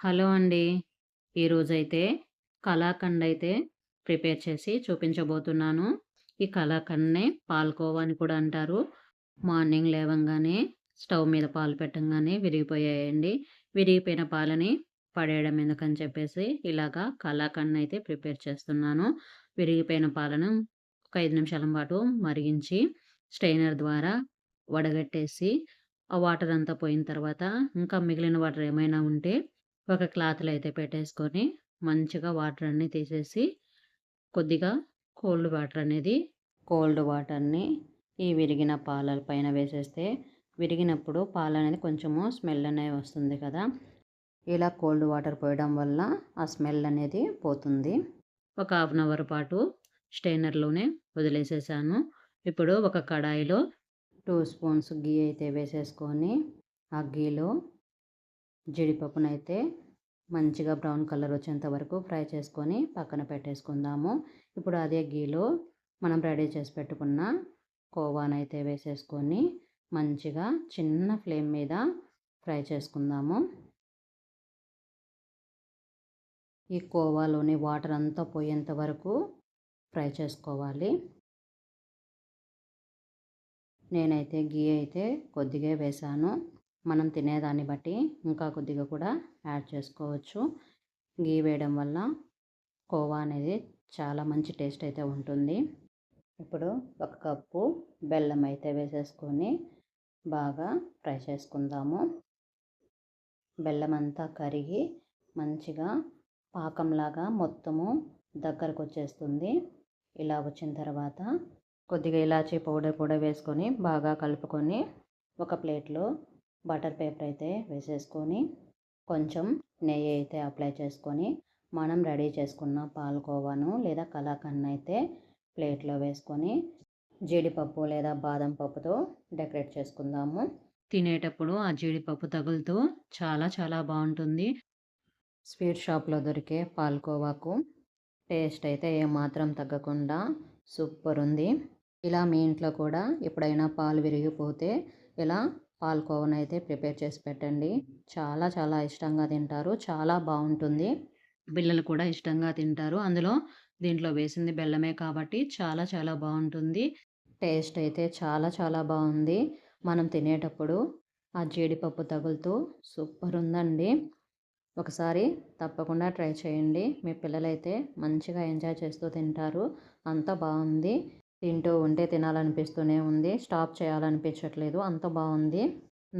Hello అండి. ఈరోజైతే కళాఖండ్ అయితే ప్రిపేర్ చేసి చూపించబోతున్నాను. ఈ కళాఖండ్నే పాలకోవా అని కూడా అంటారు. మార్నింగ్ లేవంగానే స్టవ్ మీద పాలు పెట్టంగానే విరిగిపోయాయండి. విరిగిపోయిన పాలని పడేయడం ఎందుకని చెప్పేసి ఇలాగా కళాఖండ్ అయితే ప్రిపేర్ చేస్తున్నాను. విరిగిపోయిన పాలను ఒక ఐదు నిమిషాల పాటు మరిగించి స్ట్రెయినర్ ద్వారా వడగట్టేసి ఆ వాటర్ అంతా పోయిన తర్వాత ఇంకా మిగిలిన వాటర్ ఏమైనా ఉంటే ఒక క్లాత్‌లో అయితే పెట్టేసుకొని మంచిగా వాటర్ అన్ని తీసేసి కొద్దిగా కోల్డ్ వాటర్ అనేది కోల్డ్ వాటర్‌ని ఈ విరిగిన పాలల పైన వేసేస్తే విరిగినప్పుడు పాలనేది కొంచెము స్మెల్ అనేది వస్తుంది కదా! ఇలా కోల్డ్ వాటర్ పోయడం వల్ల ఆ స్మెల్ అనేది పోతుంది. ఒక హాఫ్ అన్ అవర్ పాటు స్టైనర్లోనే వదిలేసేసాను. ఇప్పుడు ఒక కడాయిలో టూ స్పూన్స్ ఘీ అయితే వేసేసుకొని ఆ ఘీలో జీడిపప్పునైతే మంచిగా బ్రౌన్ కలర్ వచ్చేంత వరకు ఫ్రై చేసుకొని పక్కన పెట్టేసుకుందాము. ఇప్పుడు అదే గీలో మనం రెడీ చేసి పెట్టుకున్న కోవానైతే వేసేసుకొని మంచిగా చిన్న ఫ్లేమ్ మీద ఫ్రై చేసుకుందాము. ఈ కోవాలోని వాటర్ అంతా పోయేంత వరకు ఫ్రై చేసుకోవాలి. నేనైతే గీ అయితే కొద్దిగా వేశాను. మనం తినేదాన్ని బట్టి ఇంకా కొద్దిగా కూడా యాడ్ చేసుకోవచ్చు. ఘీ వేయడం వల్ల కోవా అనేది చాలా మంచి టేస్ట్ అయితే ఉంటుంది. ఇప్పుడు ఒక కప్పు బెల్లం అయితే వేసేసుకొని బాగా ఫ్రై చేసుకుందాము. బెల్లం అంతా కరిగి మంచిగా పాకంలాగా మొత్తము దగ్గరకు వచ్చేస్తుంది. ఇలా వచ్చిన తర్వాత కొద్దిగా ఇలాచీ పౌడర్ కూడా వేసుకొని బాగా కలుపుకొని ఒక ప్లేట్‌లో బటర్ పేపర్ అయితే వేసేసుకొని కొంచెం నెయ్యి అయితే అప్లై చేసుకొని మనం రెడీ చేసుకున్న పాలకోవాను లేదా కలాకండ్ అయితే ప్లేట్‌లో వేసుకొని జీడిపప్పు లేదా బాదం పప్పుతో డెకరేట్ చేసుకుందాము. తినేటప్పుడు ఆ జీడిపప్పు తగులుతూ చాలా చాలా బాగుంటుంది స్వీట్ షాప్‌లో దొరికే పాలకోవాకు టేస్ట్ అయితే ఏమాత్రం తగ్గకుండా సూపర్ ఉంది. ఇలా మీ ఇంట్లో కూడా ఎప్పుడైనా పాలు విరిగిపోతే ఇలా పాలకోవానైతే ప్రిపేర్ చేసి పెట్టండి. చాలా చాలా ఇష్టంగా తింటారు. చాలా బాగుంటుంది పిల్లలు కూడా ఇష్టంగా తింటారు. అందులో దీంట్లో వేసింది బెల్లమే కాబట్టి చాలా చాలా బాగుంటుంది టేస్ట్ అయితే చాలా చాలా బాగుంది మనం తినేటప్పుడు ఆ జీడిపప్పు తగులుతూ సూపర్ ఉందండి. ఒకసారి తప్పకుండా ట్రై చేయండి. మీ పిల్లలైతే మంచిగా ఎంజాయ్ చేస్తూ తింటారు. అంత బాగుంది తింటూ ఉంటే తినాలనిపిస్తూనే ఉంది. స్టాప్ చేయాలనిపించట్లేదు. అంత బాగుంది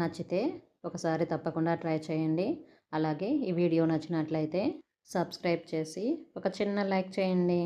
నచ్చితే ఒకసారి తప్పకుండా ట్రై చేయండి. అలాగే ఈ వీడియో నచ్చినట్లయితే సబ్స్క్రైబ్ చేసి ఒక చిన్న లైక్ చేయండి.